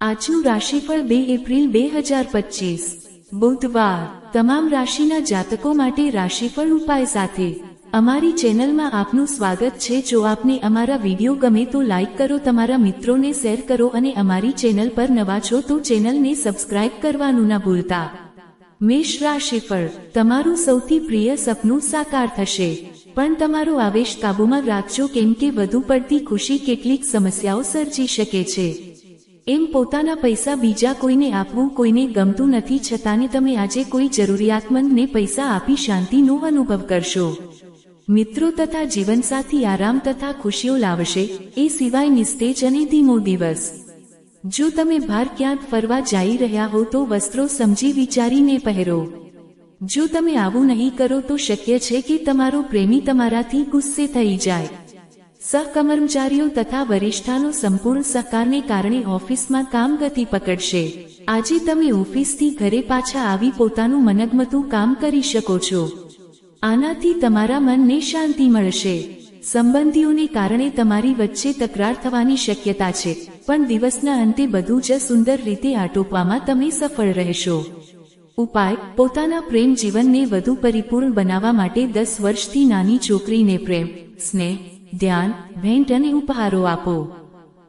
આજનું રાશિફળ બે એપ્રિલ બે હજાર પચીસ. બુધવાર. તમામ રાશિના જાતકો માટે રાશિફળ ઉપાય સાથે. અમારી ચેનલમાં આપનું સ્વાગત છે. જો આપને અમારા વીડિયો ગમે તો લાઈક કરો, તમારા મિત્રોને શેર કરો અને અમારી ચેનલ પર નવા છો તો ચેનલને સબસ્ક્રાઇબ કરવાનું ના ભૂલતા. મેષ રાશિફળ. તમારું સૌથી પ્રિય સપનું સાકાર થશે. પણ તમારો આવેશ કાબૂમાં રાખજો. કેમ કે વધુ પડતી ખુશી કેટલીક સમસ્યાઓ સર્જી શકે છે. એમ પોતાના પૈસા બીજા કોઈને આપવું કોઈને ગમતું નથી, છતાંને તમે આજે કોઈ જરૂરિયાતમંદને પૈસા આપી શાંતિનો અનુભવ કરશો. મિત્રો તથા જીવનસાથી આરામ તથા ખુશીઓ લાવશે, એ સિવાય નિસ્તેજ અને ધીમો દિવસ. જો તમે બહાર ક્યાંક ફરવા જઈ રહ્યા હો તો વસ્ત્રો સમજી વિચારીને પહેરો. જો તમે આવું નહીં કરો તો શક્ય છે કે તમારો પ્રેમી તમારાથી ગુસ્સે થઈ જાય. સહકર્મચારીઓ તથા વરિષ્ઠાનો સંપૂર્ણ સહકારને કારણે ઓફિસમાં કામ ગતિ પકડશે. આજે તમે ઓફિસથી ઘરે પાછા આવી પોતાનું મનગમતું કામ કરી શકો છો. આનાથી તમારા મનને શાંતિ મળશે. સંબંધીઓને કારણે તમારી વચ્ચે તકરાર થવાની શક્યતા છે. પણ દિવસના અંતે બધું જ સુંદર રીતે આટોપવામાં તમે સફળ રહેશો. ઉપાય, પોતાના પ્રેમ જીવનને વધુ પરિપૂર્ણ બનાવવા માટે દસ વર્ષથી નાની છોકરીને પ્રેમ, સ્નેહ ધ્યાન ભેન્ટ અને ઉપહારો આપો.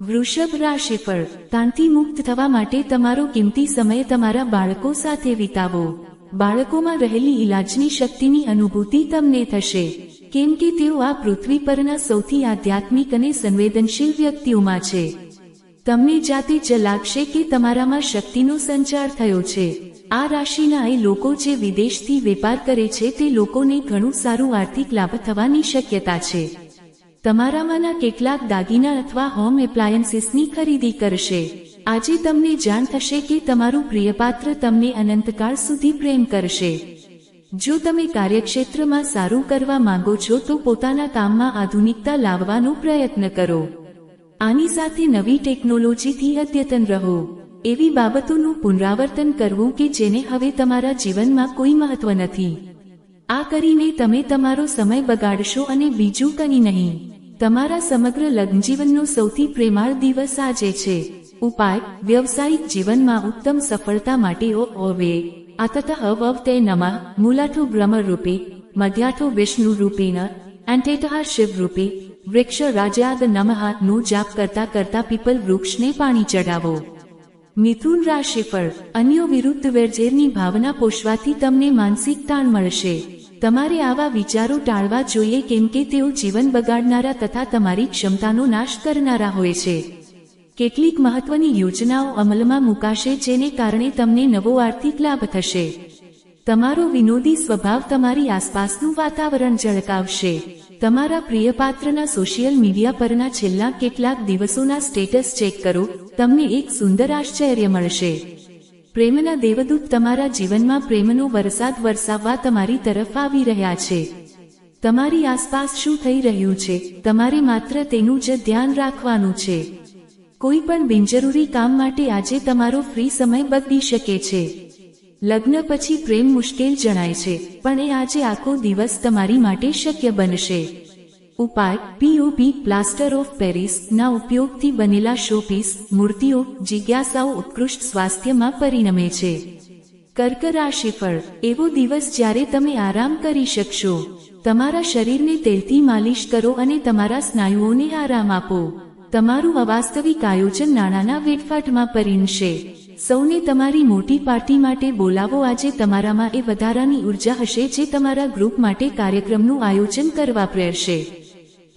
વૃષભ રાશિફળ તાણથી મુક્ત થવા માટે તમારો કિંમતી સમય તમારા બાળકો સાથે વિતાવો. બાળકોમાં રહેલી ઇલાજની શક્તિની અનુભૂતિ તમને થશે. કેમ કે તેઓ આ પૃથ્વી પરના સૌથી આધ્યાત્મિક અને સંવેદનશીલ વ્યક્તિઓમાં છે. તમને જાતે જ લાગશે કે તમારામાં શક્તિનો સંચાર થયો છે. આ રાશિના એ લોકો જે વિદેશથી વેપાર કરે છે તે લોકોને ઘણું સારું આર્થિક લાભ થવાની શક્યતા છે. તમારામાંના કેટલાક દાગીના અથવા હોમ એપ્લાયન્સીસની ખરીદી કરશે. આજે તમને જાણ થશે કે તમારું પ્રિયપાત્ર તમને અનંતકાળ સુધી પ્રેમ કરશે. જો તમે કાર્યક્ષેત્રમાં સારું કરવા માંગો છો તો પોતાના કામમાં આધુનિકતા લાવવાનો પ્રયત્ન કરો. આની સાથે નવી ટેકનોલોજીથી અદ્યતન રહો. એવી બાબતોનું પુનરાવર્તન કરવું કે જેને હવે તમારા જીવનમાં કોઈ મહત્વ નથી. આ કરીને તમે તમારો સમય બગાડશો અને બીજું કંઈ નહીં. તમારા સમગ્ર લગ્નજીવનનો સૌથી પ્રેમાળ દિવસ આજે છે. ઉપાય, વ્યવસાયિક જીવનમાં ઉત્તમ સફળતા માટે ઓ, ઓવે. હવ અવ તે નમઃ, મૂલાઠો બ્રહ્મ રૂપે, મધ્યાઠો વિષ્ણુ રૂપેણ એન્ટેટહા શિવ રૂપે, વૃક્ષ રાજાદ નમઃ, નો જાપ કરતા કરતા પીપલ વૃક્ષને પાણી ચડાવો મિથુન રાશિફળ, અન્યો વિરુદ્ધ વેરઝેરની ભાવના પોષવાથી તમને માનસિક તાણ મળશે. તમારે આવા વિચારો ટાળવા જોઈએ કેમ કે તેઓ જીવન બગાડનારા તથા તમારી ક્ષમતાનો નાશ કરનારા હોય છે. કેટલીક મહત્વની યોજનાઓ અમલમાં મુકાશે જેને કારણે તમને નવો આર્થિક લાભ થશે. તમારો વિનોદી સ્વભાવ તમારી આસપાસનું વાતાવરણ ઝળકાવશે. તમારા પ્રિયપાત્રના સોશિયલ મીડિયા પરના છેલ્લા કેટલાક દિવસોના સ્ટેટસ ચેક કરો, તમને એક સુંદર આશ્ચર્ય મળશે. પ્રેમના દેવદૂત તમારા જીવનમાં પ્રેમનો વરસાદ વરસાવવા તમારી તરફ આવી રહ્યા છે. તમારી આસપાસ શું થઈ રહ્યું છે? તમારે માત્ર તેનું જ ધ્યાન રાખવાનું છે. કોઈ પણ બિનજરૂરી કામ માટે આજે તમારો ફ્રી સમય બદલી શકે છે. લગ્ન પછી પ્રેમ મુશ્કેલ જણાય છે, પણ એ આજે આખો દિવસ તમારી માટે શક્ય બનશે. ઉપાય પીઓપી પ્લાસ્ટર ઓફ પેરિસ ના ઉપયોગથી બનેલા શોપીસ મૂર્તિઓ, જિજ્ઞાસાઓ ઉત્કૃષ્ટ સ્વાસ્થ્યમાં પરિણમે છે. કર્ક રાશિફળ એવો દિવસ જ્યારે તમે આરામ કરી શકશો. તમારા શરીરને તેલથી માલિશ કરો અને તમારા સ્નાયુઓને આરામ આપો. તમારું અવાસ્તવિક આયોજન નાણાંના વેડફાટમાં પરિણશે. સૌને તમારી મોટી પાર્ટી માટે બોલાવો. આજે તમારામાં એ વધારાની ઊર્જા હશે જે તમારા ગ્રુપ માટે કાર્યક્રમનું આયોજન કરવા પ્રેરશે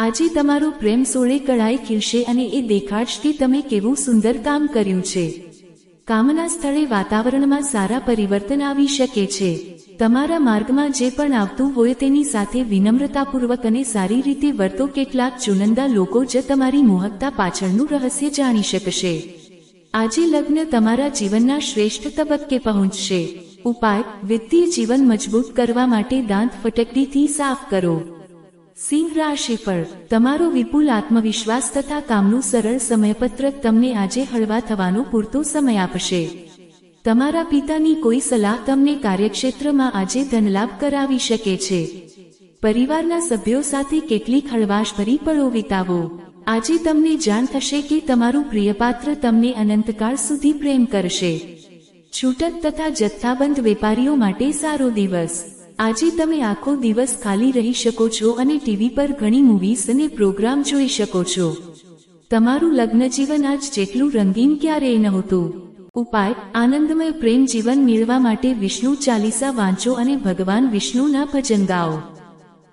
આજે તમારો પ્રેમ સોળે કળાઈ ખીલશે અને એ દેખાડશ કે તમે કેવું સુંદર કામ કર્યું છે. કામના સ્થળે વાતાવરણમાં સારા પરિવર્તન આવી શકે છે. તમારા માર્ગમાં જે પણ આવતું હોય તેની સાથે વિનમ્રતાપૂર્વક અને સારી રીતે વર્તો કેટલાક ચુનંદા લોકો જ તમારી મોહકતા પાછળનું રહસ્ય જાણી શકશે. આજે લગ્ન તમારા જીવનના શ્રેષ્ઠ તબક્કે પહોંચશે. ઉપાય વિત્તીય જીવન મજબૂત કરવા માટે દાંત ફટકડીથી સાફ કરો. સિંહ રાશિફળ તમારો વિપુલ આત્મવિશ્વાસ તથા કામનું સરળ સમયપત્રક તમને આજે હળવા થવાનો પૂરતો સમય આપશે. તમારા પિતાની કોઈ સલાહ તમને કાર્યક્ષેત્રમાં આજે ધનલાભ કરાવી શકે છે. પરિવારના સભ્યો સાથે કેટલીક હળવાશભરી પળો વિતાવો. આજે તમને જાણ થશે કે તમારું પ્રિયપાત્ર તમને અનંતકાળ સુધી પ્રેમ કરશે. છૂટક તથા જથ્થાબંધ વેપારીઓ માટે સારો દિવસ. આજે તમે આખો દિવસ ખાલી રહી શકો છો અને ટીવી પર ઘણી મૂવીઝ અને પ્રોગ્રામ જોઈ શકો છો. તમારું લગ્ન જીવન આજ જેટલું રંગીન ક્યારેય નહોતું. ઉપાય, આનંદમય પ્રેમ જીવન મેળવા માટે વિષ્ણુ ચાલીસા વાંચો અને ભગવાન વિષ્ણુના ભજન ગાઓ.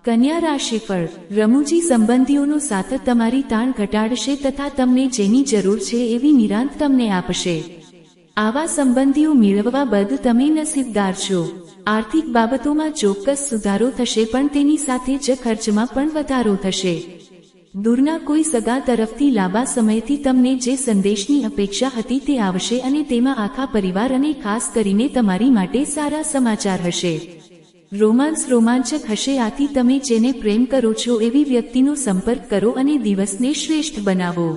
કન્યા રાશિફળ રમૂજી સંબંધીઓનો સાથ તમારી તાણ ઘટાડશે તથા તમને જેની જરૂર છે એવી નિરાંત તમને આપશે. આવા સંબંધીઓ મેળવવા બદ તમે નસીબદાર છો. આર્થિક બાબતોમાં ચોક્કસ સુધારો થશે પણ તેની સાથે જ ખર્ચમાં પણ વધારો થશે. દૂરના કોઈ સગા તરફથી લાંબા સમયથી તમને જે સંદેશની અપેક્ષા હતી તે આવશે અને તેમાં આખા પરિવાર અને ખાસ કરીને તમારી માટે સારા સમાચાર હશે. રોમાંસ રોમાંચક હશે આથી તમે જેને પ્રેમ કરો છો એવી વ્યક્તિનો સંપર્ક કરો અને દિવસને શ્રેષ્ઠ બનાવો.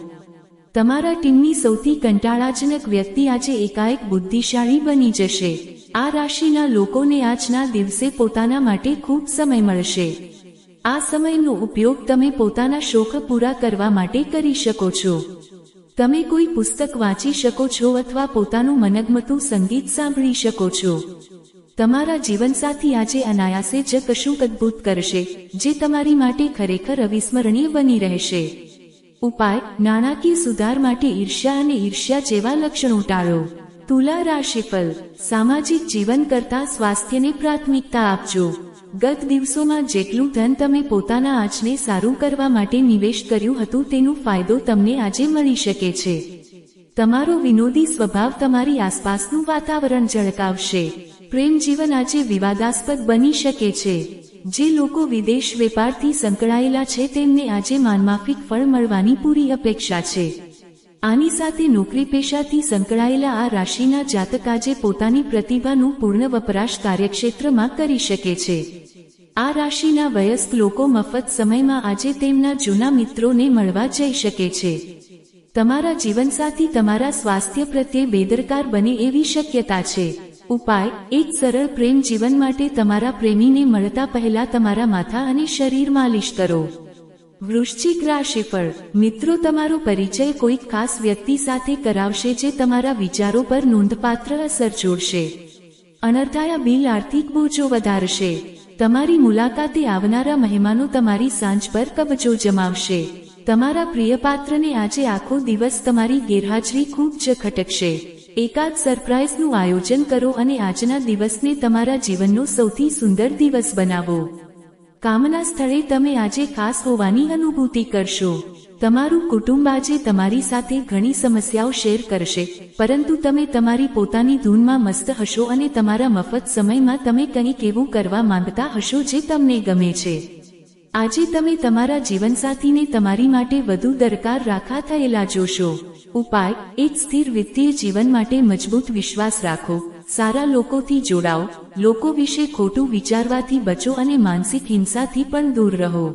તમારા ટીમની સૌથી કંટાળાજનક વ્યક્તિ આજે એકાએક બુદ્ધિશાળી બની જશે. આ રાશિના લોકોને આજના દિવસે પોતાના માટે ખૂબ સમય મળશે. આ સમયનો ઉપયોગ તમે પોતાના શોખ પૂરા કરવા માટે કરી શકો છો. તમે કોઈ પુસ્તક વાંચી શકો છો અથવા પોતાનું મનગમતું સંગીત સાંભળી શકો છો. તમારા જીવનસાથી આજે અનાયાસે જ કશુંક અદભુત કરશે, જે તમારી માટે ખરેખર અવિસ્મરણીય બની રહેશે. ઉપાય, નાણાકીય સુધાર માટે ઈર્ષ્યા અને ઈર્ષ્યા જેવા લક્ષણો ટાળો. તુલા રાશિફળ સામાજિક જીવન કરતા સ્વાસ્થ્યને પ્રાથમિકતા આપજો. ગત દિવસોમાં જેટલું ધન તમે પોતાના આજને સારું કરવા માટે નિવેશ કર્યું હતું તેનો ફાયદો તમને આજે મળી શકે છે. તમારો વિનોદી સ્વભાવ તમારી આસપાસનું વાતાવરણ ઝળકાવશે. પ્રેમ જીવન આજે વિવાદાસ્પદ બની શકે છે. જે લોકો વિદેશ વેપારથી સંકળાયેલા છે તેમને આજે માનમાફિક ફળ મળવાની પૂરી અપેક્ષા છે. આની સાથે નોકરી પેશાથી સંકળાયેલા આ રાશિના જાતક આજે પોતાની પ્રતિભાનું પૂર્ણ વપરાશ કાર્યક્ષેત્રમાં કરી શકે છે. આ રાશિના વયસ્ક લોકો મફત સમયમાં આજે તેમના જૂના મિત્રોને મળવા જઈ શકે છે. તમારા જીવનસાથી તમારા સ્વાસ્થ્ય પ્રત્યે બેદરકાર બને એવી શક્યતા છે. ઉપાય, એક સરળ પ્રેમ જીવન માટે તમારા પ્રેમીને મળતા પહેલા તમારા માથા અને શરીર માલિશ કરો. વૃશ્ચિક રાશિફળ મિત્રો તમારો પરિચય કોઈક ખાસ વ્યક્તિ સાથે કરાવશે જે તમારા વિચારો પર નોંધપાત્ર અસર જોડશે. અનર્થાયા બિલ આર્થિક બોજો વધારશે. તમારી મુલાકાતે આવનારા મહેમાનો તમારી સાંજ પર કબજો જમાવશે. તમારા પ્રિય પાત્રને આજે આખો દિવસ તમારી ગેરહાજરી ખૂબ જ ખટકશે. એકાદ સરપ્રાઇઝનું આયોજન કરો અને આજના દિવસને તમારા જીવનનો સૌથી સુંદર દિવસ બનાવો. કામના સ્થળે તમે આજે ખાસ હોવાની અનુભૂતિ કરશો. તમારું કુટુંબ આજે તમારી સાથે ઘણી સમસ્યાઓ શેર કરશે, પરંતુ તમે તમારી પોતાની ધૂનમાં મસ્ત હશો અને તમારા મફત સમયમાં તમે કંઈક એવું કરવા માંગતા હશો જે તમને ગમે છે. આજે તમે તમારા જીવનસાથીને તમારી માટે વધુ દરકાર રાખા થયેલા જોશો. ઉપાય, એક સ્થિર વિત્તીય જીવન માટે મજબૂત વિશ્વાસ રાખો. સારા લોકોથી જોડાઓ, લોકો વિશે ખોટું વિચારવાથી બચો અને માનસિક હિંસાથી પણ દૂર રહો.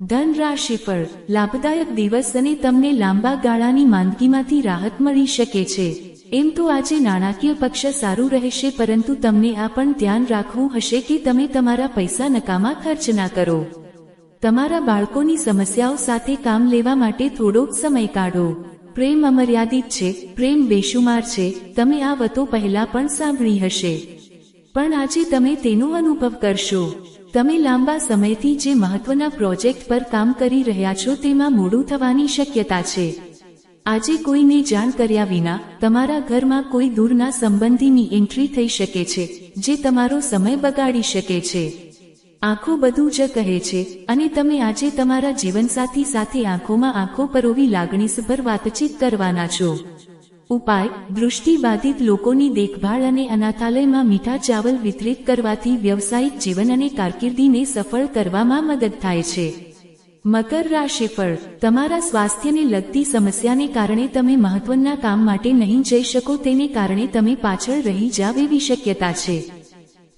ધન રાશિફળ લાભદાયક દિવસ અને તમને લાંબા ગાળાની માંદગીમાંથી રાહત મળી શકે છે. એમ તો આજે નાણાકીય પક્ષ સારું રહેશે પરંતુ તમને આ પણ ધ્યાન રાખવું હશે કે તમે તમારા પૈસા નકામા ખર્ચ ના કરો. તમારા બાળકોની સમસ્યાઓ સાથે કામ લેવા માટે થોડોક સમય કાઢો. પ્રેમ અમર્યાદિત છે, પ્રેમ બેશુમાર છે, તમે આ વતો પહેલા પણ સાંભળી હશે. પણ આજે તમે તેનો અનુભવ કરશો. તમે લાંબા સમયથી જે મહત્વના પ્રોજેક્ટ પર કામ કરી રહ્યા છો તેમાં મોડું થવાની શક્યતા છે. આજે કોઈને જાણ કર્યા વિના તમારા ઘરમાં કોઈ દૂરના સંબંધીની એન્ટ્રી થઈ શકે છે, જે તમારો સમય બગાડી શકે છે. આંખો બધું જ કહે છે, અને તમે આજે તમારા જીવનસાથી સાથે આંખોમાં આંખો પરોવી લાગણીસભર વાતચીત કરવાના છો. ઉપાય દૃષ્ટિબાધિત લોકોની દેખભાળ અને અનાથાલયમાં મીઠા ચાવલ વિતરિત કરવાથી વ્યવસાયિક જીવન અને કારકિર્દીને સફળ કરવામાં મદદ થાય છે. મકર રાશિફળ તમારા સ્વાસ્થ્યને લગતી સમસ્યાને કારણે તમે મહત્વના કામ માટે નહીં જઈ શકો, તેને કારણે તમે પાછળ રહી જાવ એવી શક્યતા છે.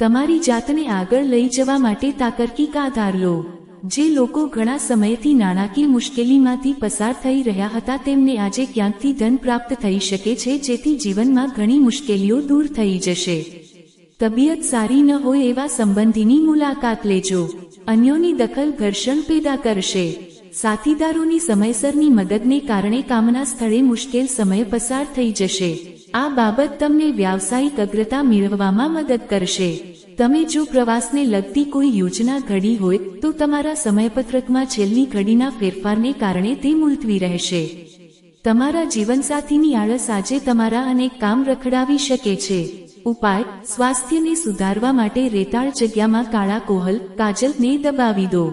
તમારી જાતને આગળ લઈ જવા માટે તાકર્કિક આધાર લો. જે લોકો ઘણા સમયથી નાણાકીય મુશ્કેલીમાંથી પસાર થઈ રહ્યા હતા તેમને આજે ક્યાંકથી ધન પ્રાપ્ત થઈ શકે છે જેથી જીવનમાં ઘણી મુશ્કેલીઓ દૂર થઈ જશે. તબિયત સારી ન હોય એવા સંબંધીની મુલાકાત લેજો. અન્યોની દખલ ઘર્ષણ પેદા કરશે. સાથીદારોની સમયસરની મદદને કારણે કામના સ્થળે મુશ્કેલ સમય પસાર થઈ જશે. આ બાબત તમને વ્યાવસાયિક અગ્રતા મેળવવામાં મદદ કરશે. તમે જો પ્રવાસને લગતી કોઈ યોજના ઘડી હોય, તો તમારા સમયપત્રકમાં છેલ્લી ઘડીના ફેરફારને કારણે તે મુલતવી રહેશે. તમારા જીવનસાથીની આળસ આજે તમારા અનેક કામ રખડાવી શકે છે. ઉપાય, સ્વાસ્થ્યને સુધારવા માટે રેતાળ જગ્યામાં કાળા કોહલ કાજલને દબાવી દો.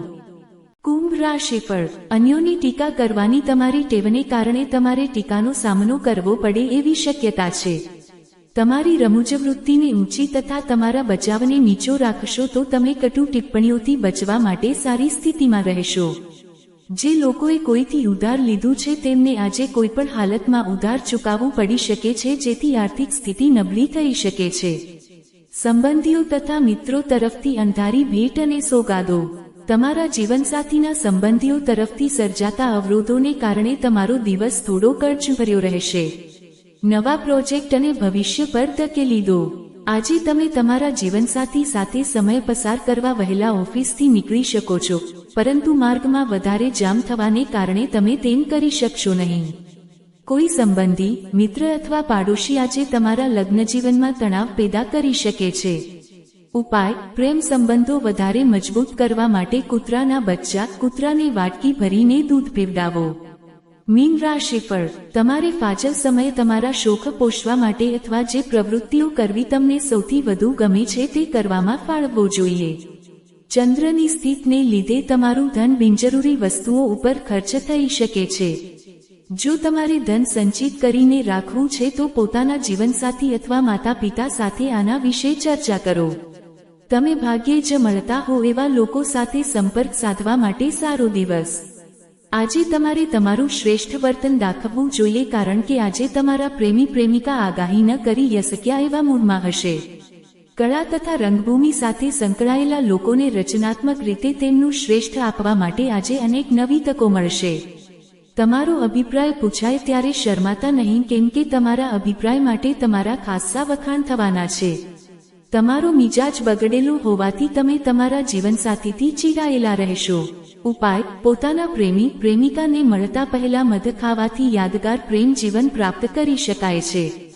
કુંભ રાશિફળ અન્યોની ટીકા કરવાની તમારી ટેવને કારણે તમારે ટીકાનો સામનો કરવો પડે એવી શક્યતા છે. તમારી રમૂજ વૃત્તિને ઊંચી તથા તમારા બચાવને નીચો રાખશો તો તમે કટુ ટિપ્પણીઓથી બચવા માટે સારી સ્થિતિમાં રહેશો. જે લોકોએ કોઈથી ઉધાર લીધું છે તેમને આજે કોઈપણ હાલતમાં ઉધાર ચૂકવવું પડી શકે છે જેથી આર્થિક સ્થિતિ નબળી થઈ શકે છે. સંબંધીઓ તથા મિત્રો તરફથી અંધારી ભેટ અને સોગાદો. તમારા જીવનસાથીના સંબંધીઓ તરફથી સર્જાતા અવરોધોને કારણે તમારો દિવસ થોડો કરજભર્યો રહેશે. નવા પ્રોજેક્ટ અને ભવિષ્ય પર તકે લીધો આજે તમે તમારા જીવનસાથી સાથે સમય પસાર કરવા વહેલા ઓફિસથી નીકળી શકો છો, પરંતુ માર્ગમાં વધારે જામ થવાને કારણે તમે તેમ કરી શકશો નહીં. કોઈ સંબંધી, મિત્ર અથવા પાડોશી આજે તમારા લગ્ન જીવનમાં તણાવ પેદા કરી શકે છે. ઉપાય, પ્રેમ સંબંધો વધારે મજબૂત કરવા માટે કૂતરાના બચ્ચા, કૂતરાને વાટકી ભરીને દૂધ પીવડાવો. મીન રાશિફળ તમારે ફાજલ સમયે તમારા શોખ પોષવા માટે અથવા જે પ્રવૃત્તિઓ કરવી તમને સૌથી વધુ ગમે છે તે કરવામાં ફાળવવો જોઈએ. ચંદ્રની સ્થિતને લીધે તમારું ધન બિનજરૂરી વસ્તુઓ ઉપર ખર્ચ થઈ શકે છે. જો તમારે ધન સંચિત કરીને રાખવું છે તો પોતાના જીવનસાથી અથવા માતા પિતા સાથે આના વિશે ચર્ચા કરો. તમે ભાગ્યે જ મળતા હો એવા લોકો સાથે સંપર્ક સાધવા માટે સારો દિવસ. આજે તમારે તમારું શ્રેષ્ઠ વર્તન દાખવવું જોઈએ કારણ કે આજે તમારા પ્રેમી પ્રેમિકા આગાહી ન કરી યશક્યા એવા મૂડમાં હશે. કળા તથા રંગભૂમિ સાથે સંકળાયેલા લોકોને રચનાત્મક રીતે તેમનું શ્રેષ્ઠ આપવા માટે આજે અનેક નવી તકો મળશે. તમારો અભિપ્રાય પૂછાય ત્યારે શરમાતા નહીં કેમ કે તમારા અભિપ્રાય માટે તમારા ખાસ્સા વખાણ થવાના છે. તમારો મિજાજ બગડેલો હોવાથી તમે તમારા જીવનસાથીથી ચીડાયેલા રહેશો. ઉપાય, પોતાના પ્રેમી, પ્રેમિકાને મળતા પહેલા મધ ખાવાથી યાદગાર પ્રેમ જીવન પ્રાપ્ત કરી શકાય છે.